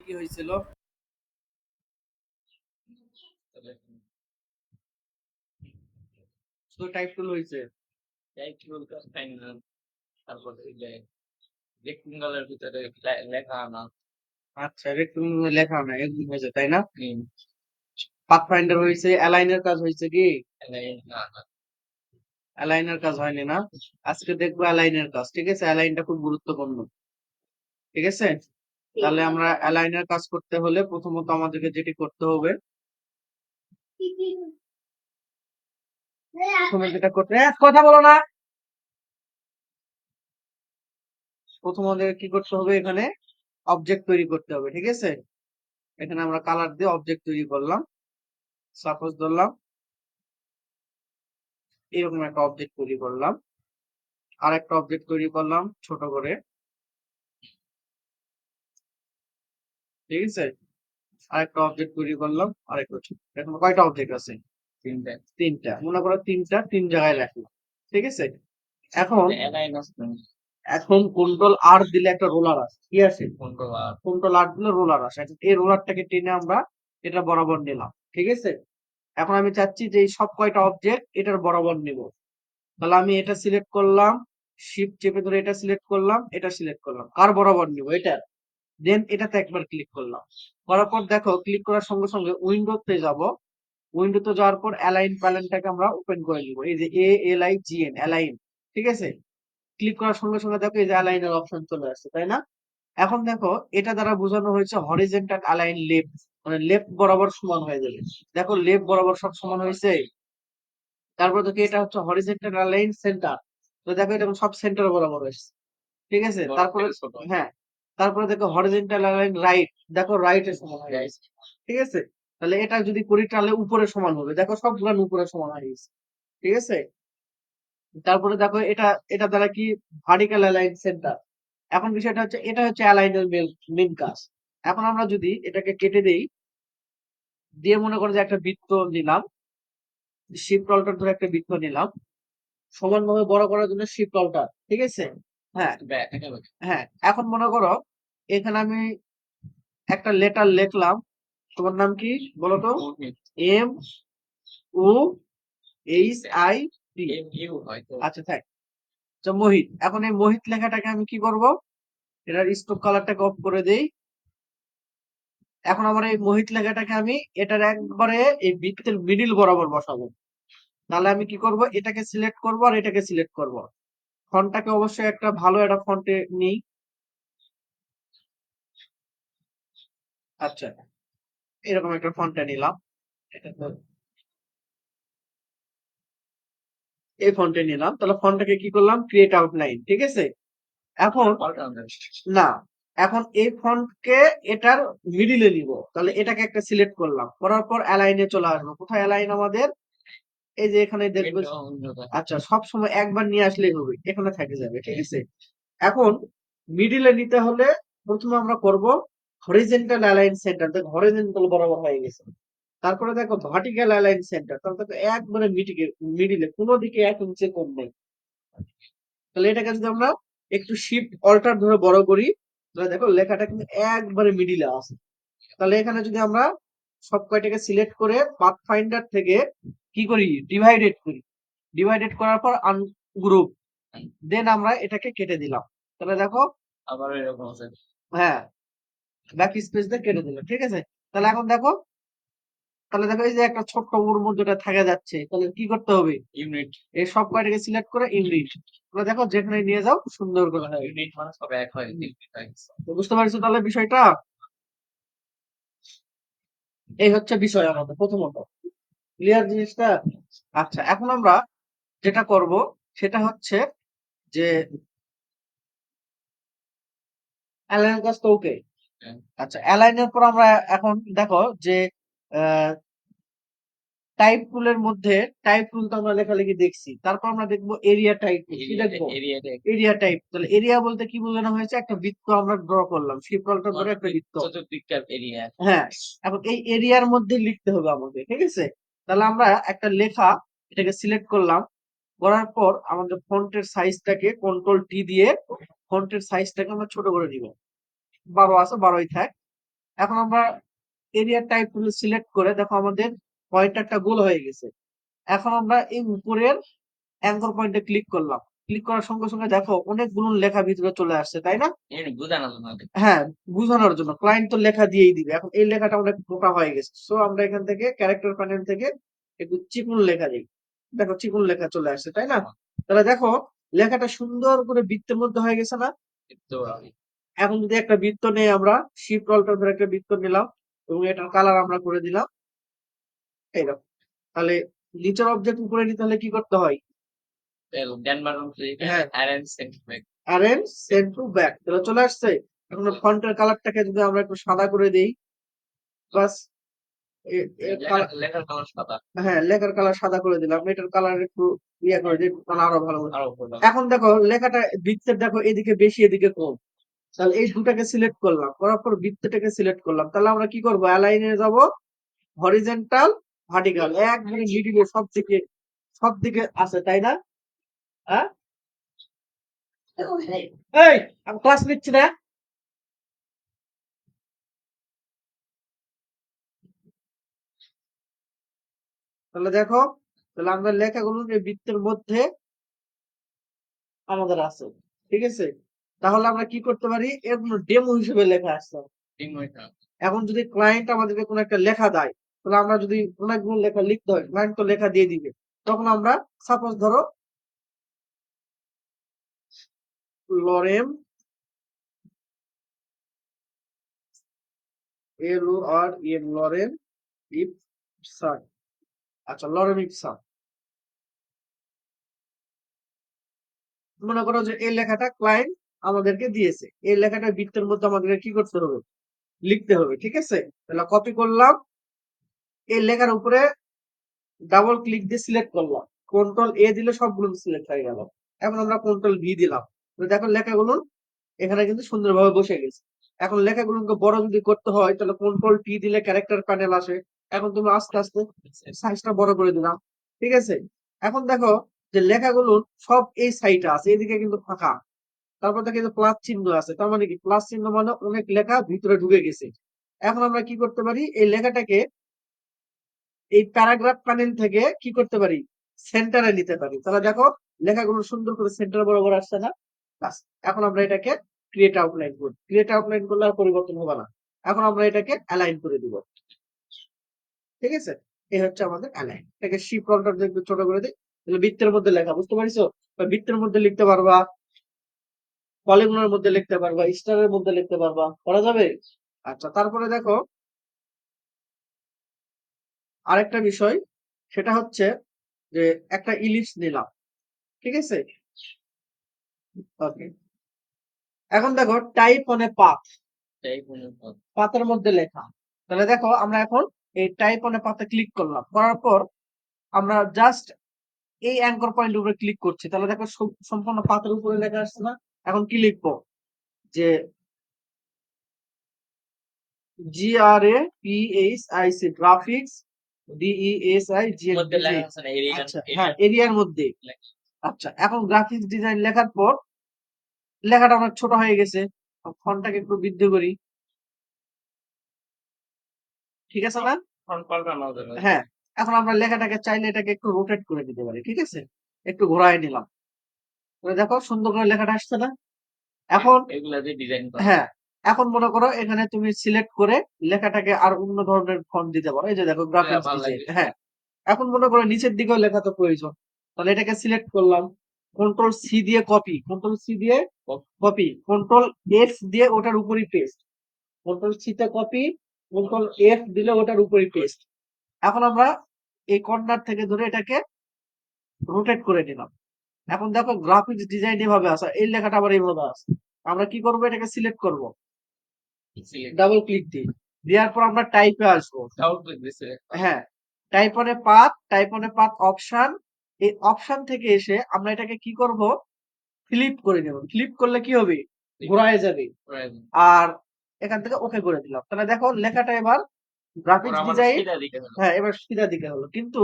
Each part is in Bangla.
কি হয়েছিল শুধু টাইপ টুল হয়েছে তারপরে রেক্টেঙ্গলের ভিতরে লেখা আনা। আচ্ছা লেখা না হয়েছে তাই না? পাথ ফাইন্ডার হয়েছে অ্যালাইনের কাজ হয়েছে কি? অ্যালাইনের কাজ হয়নি না? আজকে দেখব অ্যালাইনের কাজ ঠিক আছে? অ্যালাইনটা খুব গুরুত্বপূর্ণ। ঠিক আছে? তাহলে আমরা অ্যালাইনের কাজ করতে হলে প্রথমত আমাদেরকে যেটি করতে হবে প্রথমে যেটা করতে কথা বলো না। প্রথম আমাদের কি করতে হবে এখানে? অবজেক্ট তৈরি করতে হবে, ঠিক আছে? এখানে আমরা কালার দিয়ে অবজেক্ট তৈরি করলাম। সাপোজ ধরলাম, এরকম একটা অবজেক্ট তৈরি করলাম। আর একটা অবজেক্ট তৈরি করলাম ছোট করে। ঠিক আছে? আরেকটা অবজেক্ট তৈরি করলাম আর একটা এখন কয়টা অবজেক্ট আছে? তিনটে। তিনটা। মনে করো তিনটা তিন জায়গায় রাখলাম ঠিক আছে? এখন এখন কন্ট্রোল আর দিলে একটা রোলার আছে কি আছে কন্ট্রোল আর কন্ট্রোল আর দিলে রোলার আসে। এই রোলারটাকে টেনে আমরা এটা বরাবর নিলাম ঠিক আছে? এখন আমি চাচ্ছি যে এই সব কয়টা অবজেক্ট এটার বরাবর নিব। তাহলে আমি এটা সিলেক্ট করলাম শিফট চেপে ধরে এটা সিলেক্ট করলাম এটা সিলেক্ট করলাম। আর বরাবর নিব? এটা দেন এটাতে একবার ক্লিক করলাম। করার পর দেখো ক্লিক করার সঙ্গে সঙ্গে উইন্ডোতে যাব। উইন্ডোতে যাওয়ার পর অ্যালাইন প্যানেলটাকে আমরা ওপেন করে নিব। এই যে A L I G N align ঠিক আছে? ক্লিক করার সঙ্গে সঙ্গে দেখো এই যে অ্যালাইনের অপশন চলে আসছে তাই না? এখন দেখো এটা দ্বারা বোঝানো হয়েছে হরিজেন্টাল অ্যালাইন লেফট মানে লেফট বরাবর সমান হয়ে যাবে দেখো লেফট বরাবর সব সমান হয়েছে। তারপর দেখো এটা হচ্ছে হরিজেন্টাল অ্যালাইন সেন্টার তো দেখো এটা সব সেন্টার বরাবর হয়েছে। ঠিক আছে? তারপরে। হ্যাঁ তারপরে দেখো হরিজেন্টাল অ্যালাইন রাইট দেখো রাইট এর সমান হয়ে গেছে। ঠিক আছে? তাহলে এটা যদি করি তাহলে উপরে সমান হবে। দেখো সবগুলো উপরে সমান হয়ে গেছে। ঠিক আছে? তারপরে দেখো এটা এটা দ্বারা কি? ভার্টিক্যাল অ্যালাইন সেন্টার এখন বিষয়টা হচ্ছে, এটা হচ্ছে অ্যালাইনের মেন কাজ। এখন আমরা যদি এটাকে কেটে দেই, দিয়ে মনে করো যে একটা বৃত্ত নিলাম শিফট অল্টার ধরে একটা বৃত্ত নিলাম। সমানভাবে বড় করার জন্য শিফট অল্টার ঠিক আছে? হ্যাঁ হ্যাঁ এখন মনে করো এখানে আমি একটা লেটার লিখলাম। তোমার নাম কি বলো তো M O H I T M U হয়তো। আচ্ছা থাক। তো মোহিত এখন এই মোহিত লেখাটাকে আমি কি করব? এটার স্টোক কালারটাকে অফ করে দেই। এখন আমার এই মোহিত লেখাটাকে আমি এটার একবারে এই বৃত্তের মিডিল বরাবর বসাবো। তাহলে আমি কি করব? এটাকে সিলেক্ট করব আর এটাকে সিলেক্ট করব। ফন্টটাকে অবশ্যই একটা ভালো একটা ফন্টে নিই। আচ্ছা এরকম একটা ফন্টে নিলাম। এটা তো এই ফন্টে নিলাম। তাহলে ফন্টটাকে কি করলাম? ক্রিয়েট আউটলাইন ঠিক আছে? এখন না এখন এই ফন্টকে এটার মিডিলে নিব। তাহলে এটাকে একটা সিলেক্ট করলাম। করার পর অ্যালাইনে চলে আসব। কোথায় অ্যালাইন আমাদের? এই যে এখানে দেখব আচ্ছা সব সময় একবার নিয়ে আসলেই হবে এখানে থেকে যাবে ঠিক আছে? এখন মিডিলে নিতে হলে প্রথমে আমরা করব হরিজেন্টাল অ্যালাইন সেন্টার দেখো হরিজেন্টাল বরাবর হয়ে গেছে। তারপরে দেখো ভার্টিক্যাল অ্যালাইন সেন্টার তাহলে দেখো একবারে মিডিলে মিডিলে কোনো দিকে এক ইঞ্চি কম নেই। তাহলে এটাকে যদি আমরা একটু শিফট অল্টার ধরে বড় করি তাহলে দেখো লেখাটা কিন্তু একবারে মিডিলে আছে তাহলে এখানে যদি আমরা সব কয়টাকে সিলেক্ট করে পাথ ফাইন্ডার থেকে কি করি? ডিভাইডেড করি। ডিভাইডেড করার পর আন গ্রুপ দেন আমরা এটাকে কেটে দিলাম। তাহলে দেখো আবার এরকম আছে। হ্যাঁ ব্যাক স্পেস দিয়ে কেটে দিলাম ঠিক আছে? তাহলে এখন দেখো তাহলে দেখো এই যে একটা ছোট্ট ওর মধ্যে এটা থাকা যাচ্ছে তাহলে কি করতে হবে? ইউনিট এই সব কয়টাকে সিলেক্ট করে ইউনিট তাহলে দেখো যেখানে নিয়ে যাও সুন্দর করে। ইউনিট মানে সব এক হয় হয়। বুঝতে পারছ তাহলে বিষয়টা? এই হচ্ছে বিষয় আমাদের প্রথমত। ক্লিয়ার জিনিসটা? আচ্ছা এখন আমরা যেটা করব সেটা হচ্ছে যে অ্যালাইন কাজ তো ওকে। আচ্ছা অ্যালাইনের পর আমরা এখন দেখো যে টাইপ টুলের মধ্যে টাইপ টুল তো আমরা লেখালেখি দেখছি। তারপর আমরা দেখব এরিয়া টাইপ কি দেখব? এরিয়া টাইপ তাহলে এরিয়া বলতে কি বোঝানো হয়েছে? একটা বৃত্ত আমরা ড্র করলাম শিপকলটা ধরে একটা বৃত্ত। এরিয়া হ্যাঁ এখন এই এরিয়ার মধ্যে লিখতে হবে আমাদের ঠিক আছে? তাহলে আমরা একটা লেখা এটাকে সিলেক্ট করলাম। করার পর আমাদের ফন্টের সাইজটাকে কন্ট্রোল টি দিয়ে ফন্টের সাইজটাকে আমরা ছোট করে দিব বারো আছে, বারোই থাক। এখন আমরা এরিয়ার টাইপ সিলেক্ট করে দেখো আমাদের পয়েন্টারটা গোল হয়ে গেছে। এখন আমরা এই উপরের অ্যাঙ্কর পয়েন্টে ক্লিক করলাম। ক্লিক করার সঙ্গে সঙ্গে দেখো অনেকগুলো লেখা ভিতরে চলে আসছে তাই না? হ্যাঁ বোঝানোর জন্য। ক্লায়েন্ট তো লেখা দিয়েই দিবে। এখন এই লেখাটা অনেক মোটা হয়ে গেছে। সো আমরা এখান থেকে ক্যারেক্টার প্যানেল থেকে একটু চিকুন লেখা দিই। দেখো চিকুন লেখা চলে আসছে তাই না? তাহলে দেখো লেখাটা সুন্দর করে বৃত্তের মধ্যে হয়ে গেছে না? এখন যদি একটা বৃত্ত নেই আমরা শিফট অল্টার ধরে একটা বৃত্ত নিলাম এবং এটার কালার আমরা করে দিলাম এইরকম। তাহলে নিচের অবজেক্ট উপরে নিতে হলে কি করতে হয়? হ্যাঁ। সেন্ট টু ব্যাক তাহলে চলে আসছে। এখন ফন্টের কালারটাকে যদি আমরা একটু সাদা করে দিই বাস সাদা। হ্যাঁ লেখার কালার সাদা করে দিলাম। এটার কালার একটু ইয়ে করে দিই আরও ভালো এখন দেখো লেখাটা বৃত্তের দেখো এদিকে বেশি এদিকে কম। তাহলে এই দুটাকে সিলেক্ট করলাম। করার পর বৃত্তটাকে সিলেক্ট করলাম। তাহলে আমরা কি করব? অ্যালাইনে যাব। হরিজেন্টাল ভার্টিক্যাল একবারে মিডিলে সব দিকে সব দিকে আছে তাই না? হ্যাঁ এই আমি ক্লাস নিচ্ছি না তাহলে দেখো তাহলে আমরা লেখাগুলো এই বৃত্তের মধ্যে আমাদের আছে ঠিক আছে? তাহলে আমরা কি করতে পারি? এর কোনো ডেমো হিসেবে লেখা আসছে এখন যদি ক্লায়েন্ট আমাদেরকে কোনো একটা লেখা দেয় তাহলে আমরা যদি অনেকগুলো লেখা লিখতে হয় ক্লায়েন্ট তো লেখা দিয়ে দিবে। তখন আমরা সাপোজ ধরো lorem L O R M lorem ipsum আচ্ছা লরেম ইপসান মনে করো যে এই লেখাটা ক্লায়েন্ট আমাদেরকে দিয়েছে। এই লেখাটা বৃত্তের মধ্যে আমাদেরকে কি করতে হবে? লিখতে হবে, ঠিক আছে? তাহলে কপি করলাম। এই লেখার উপরে ডাবল ক্লিক দিয়ে সিলেক্ট করলাম। কন্ট্রোল এ দিলে সবগুলো সিলেক্ট হয়ে গেল। এখন আমরা কন্ট্রোল ভি দিলাম। দেখো লেখাগুলো এখানে কিন্তু সুন্দরভাবে বসে গেছে। এখন লেখাগুলোকে বড় যদি করতে হয়, তাহলে কন্ট্রোল টি দিলে ক্যারেক্টার প্যানেল আসে। এখন তুমি আস্তে আস্তে সাইজটা বড় করে দিলাম, ঠিক আছে? এখন দেখো যে লেখাগুলো সব এই সাইডে আছে, এদিকে কিন্তু ফাঁকা। তারপর দেখে যে প্লাস চিহ্ন আছে, তার মানে কি? প্লাস চিহ্ন মানে অনেক লেখা ভিতরে ঢুকে গেছে। এখন আমরা কি করতে পারি? এই লেখাটাকে এই প্যারাগ্রাফ প্যানেল থেকে কি করতে পারি? সেন্টারে নিতে পারি। তাহলে দেখো লেখাগুলো সুন্দর করে সেন্টার বরাবর আসছে না। এখন আমরা এটাকে ক্রিয়েট আউটলাইন করি ক্রিয়েট আউটলাইন করলে আর পরিবর্তন হবে না। এখন আমরা এটাকে অ্যালাইন করে দিব। ঠিক আছে? এই হচ্ছে আমাদের অ্যালাইন এটাকে শিপ ছোট করে দিই তাহলে বৃত্তের মধ্যে লেখা, বুঝতে পারছ? বৃত্তের মধ্যে লিখতে পারবা পলিগনের মধ্যে লিখতে পারবা, স্টারের মধ্যে লিখতে পারবা, করা যাবে? আচ্ছা তারপরে দেখো, আরেকটা বিষয়, সেটা হচ্ছে যে একটা ইলিপস নিলাম। ঠিক আছে? ওকে এখন দেখো টাইপ অন এ পাথ। এই পাতের মধ্যে লেখা। তাহলে দেখো আমরা এখন এই টাইপ অন এ পাতে ক্লিক করলাম। করার পর আমরা জাস্ট এই অ্যাঙ্কর পয়েন্ট উপরে ক্লিক করছি। তাহলে দেখো সম্পূর্ণ পাতের উপরে লেখা আসছে না। এখন কি লিখব? যে G R A P H I C graphics D E S I G আচ্ছা হ্যাঁ এরিয়ার মধ্যে। আচ্ছা এখন গ্রাফিক্স ডিজাইন লেখার পর লেখাটা অনেক ছোট হয়ে গেছে ফন্টটাকে একটু বৃদ্ধি করি। ঠিক আছে না হ্যাঁ এখন আমরা লেখাটাকে চাইলে এটাকে একটু রোটেট করে দিতে পারি ঠিক আছে? একটু ঘোরায় নিলাম। দেখো সুন্দর করে লেখাটা আসছে না? এখন হ্যাঁ এখন মনে করো এখানে তুমি সিলেক্ট করে লেখাটাকে আর অন্য ধরনের ফন্ট দিতে পারো। এই যে দেখো গ্রাফিক্স ডিজাইন লাগে। হ্যাঁ এখন মনে করো নিচের দিকেও লেখা তো প্রয়োজন। তাহলে এটাকে সিলেক্ট করলাম। কন্ট্রোল সি দিয়ে কপি কন্ট্রোল সি দিয়ে কপি কন্ট্রোল এফ দিয়ে ওটার উপরই পেস্ট কন্ট্রোল সি তে কপি কন্ট্রোল এফ দিলে ওটার উপরই পেস্ট এখন আমরা এই কর্নার থেকে ধরে এটাকে রোটেট করে নিলাম। এখন দেখো গ্রাফিক্স ডিজাইন এভাবে আসা এই লেখাটা আবার এইভাবে আছে। আমরা কি করব? এটাকে সিলেক্ট করব। সিলেক্ট ডাবল ক্লিক দিই দেওয়ার পর আমরা টাইপে আসব। হ্যাঁ type on a path type on a path option এই অপশন থেকে এসে আমরা এটাকে কি করব? ফ্লিপ করে নেব। ফ্লিপ করলে কি হবে? ঘোরায় যাবে। আর এখান থেকে ওকে করে দিলাম। তাহলে দেখো লেখাটা এবার গ্রাফিক্স ডিজাইন হ্যাঁ এবার সিধা দিকে হলো। কিন্তু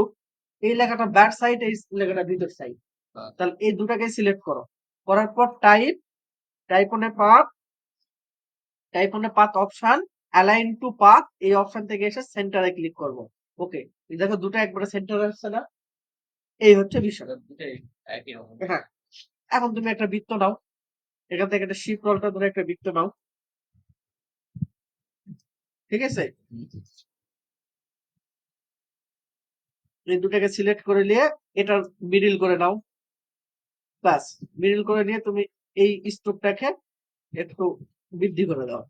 এই লেখাটা ব্যাক সাইড এই লেখাটা ভিতর সাইড। তাহলে এই দুটাকে সিলেক্ট করো। করার পর type type on a path type on a path option align to path এই অপশন থেকে এসে সেন্টারে ক্লিক করব। ওকে দেখো দুটো একবারে সেন্টারে আসছে না? এই হচ্ছে বিষয়। হ্যাঁ। এখন তুমি একটা বৃত্ত নাও। এখান থেকে একটা শিপ রলটা ধরে একটা বৃত্ত নাও। ঠিক আছে? এই দুটাকে সিলেক্ট করে নিয়ে এটার মিডিল করে নাও। ব্যাস মিডিল করে নিয়ে তুমি এই স্টোকটাকে একটু বৃদ্ধি করে দাও।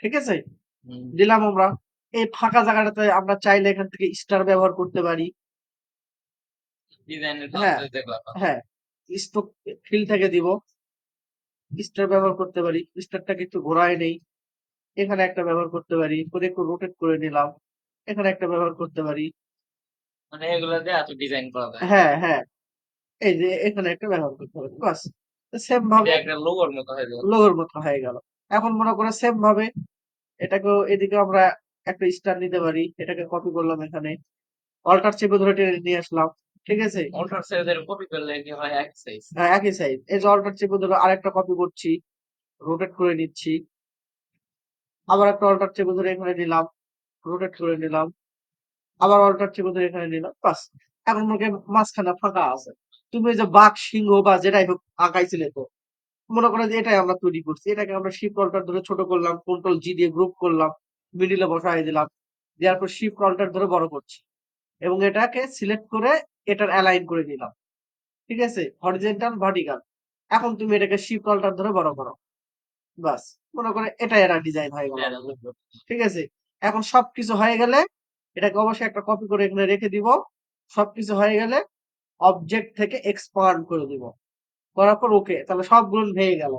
ঠিক আছে? দিলাম আমরা। এই ফাঁকা জায়গাটাতে আমরা চাইলে এখান থেকে স্টার ব্যবহার করতে পারি। হ্যাঁ। হ্যাঁ স্টোক ফিল থেকে দিব। স্টার ব্যবহার করতে পারি স্টারটাকে একটু ঘোরায় নেই। এখানে একটা ব্যবহার করতে পারি করে একটু রোটেট করে নিলাম। এখানে একটা ব্যবহার করতে পারি। মানে এগুলো দিয়ে এত ডিজাইন করা যায়। হ্যাঁ হ্যাঁ এই যে এখানে একটা ব্যবহার করতে পারি বাস। সেম ভাবে একটা লোগোর মতো হয়ে যাবে লোগোর মতো হয়ে গেল। এখন মনে করে সেম ভাবে এটাকেও এদিকে আমরা একটা স্টার নিতে পারি এটাকে কপি করলাম এখানে। অল্টার চেপে ধরে টেনে নিয়ে আসলাম। ঠিক আছে? অল্টার সাইজের কপি করলে কি হয় এক সাইজ হ্যাঁ, একই সাইজ এই যে অল্টার চেপে ধরে আরেকটা কপি করছি রোটেট করে নিচ্ছি। আবার একটা অল্টার চেপে ধরে এখানে নিলাম রোটেট করে নিলাম। আবার অল্টার চেপে ধরে এখানে নিলাম বাস। এখন মনে করেন মাঝখানে ফাঁকা আছে। তুমি ওই যে বাঘ সিংহ বা যেটাই হোক আঁকাইছিলে তো মনে করো যে এটাই আমরা তৈরি করছি। এটাকে আমরা শিপ অল্টার ধরে ছোট করলাম কন্ট্রোল জি দিয়ে গ্রুপ করলাম মিডিলে বসাই দিলাম। দেওয়ার পর শিপ অল্টার ধরে বড় করছি। এবং এটাকে সিলেক্ট করে এটার অ্যালাইন করে দিলাম ঠিক আছে? হরিজেন্টাল ভার্টিক্যাল এখন তুমি এটাকে শিপ অল্টার ধরে, বড় করো। বাস মনে করে এটাই এরা ডিজাইন হয়ে গেল। ঠিক আছে? এখন সবকিছু হয়ে গেলে এটাকে অবশ্যই একটা কপি করে এখানে রেখে দিব। সবকিছু হয়ে গেলে অবজেক্ট থেকে এক্সপান্ড করে দিব। করার পর ওকে তাহলে সবগুলো ভেঙে গেল।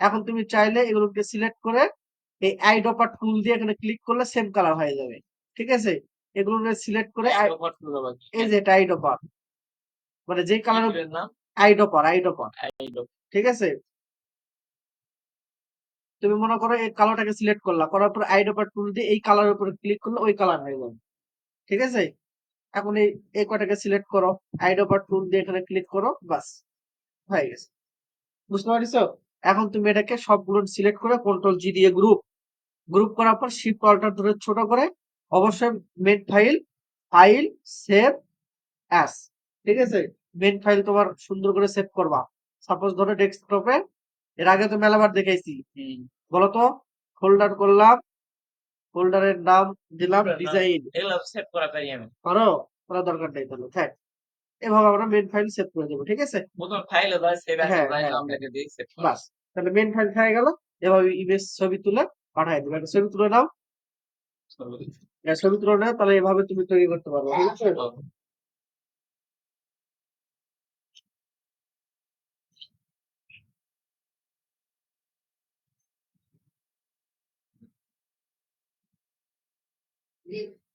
এখন তুমি চাইলে এগুলোকে সিলেক্ট করে এই আইডপার টুল দিয়ে এখানে ক্লিক করলে সেম কালার হয়ে যাবে। ঠিক আছে? এগুলো সিলেক্ট করে এই যে এটা আইডপার মানে যে কালার নাম আইডপার আইডপার আইডো ঠিক আছে? তুমি মনে করো এই কালারটাকে সিলেক্ট করলা করার পর আইডপার টুল দিয়ে এই কালারের উপরে ক্লিক করলে ওই কালার হয়ে গেল ঠিক আছে? এখন এই এই কটাকে সিলেক্ট করো আইডপার টুল দিয়ে এখানে ক্লিক করো বাস হয়ে গেছে। বুঝতে পারছ? এখন তুমি এটাকে সবগুলো সিলেক্ট করে কন্ট্রোল জি দিয়ে গ্রুপ গ্রুপ করার পর শিফট অল্টার ধরে ছোট করে অবশ্যই main file file save as ঠিক আছে? মেন ফাইল তোমার সুন্দর করে সেভ করবা। সাপোজ ধরো ডেস্কটপে এর আগে তো মেলাবার দেখাইছি। বলতো ফোল্ডার করলাম ফোল্ডারের নাম দিলাম ডিজাইন সেভ করা পারি আমি। করো করার দরকার নেই তাহলে থাক। এভাবে আমরা মেন ফাইল সেভ করে দেবো ঠিক আছে? প্রথম ফাইলে দাও সেভ আছে হ্যাঁ, তাই হ্যাঁ। আমরা এটা সেভ বাস তাহলে মেন ফাইল হয়ে গেল। এভাবে ইমেজ ছবি তুলে পাঠাই দেবে। একটা ছবি তুলে নাও। সমীকরণ না তাহলে এভাবে তুমি তৈরি করতে পারবে ঠিক আছে হ্যাঁ, হ্যাঁ। Yeah.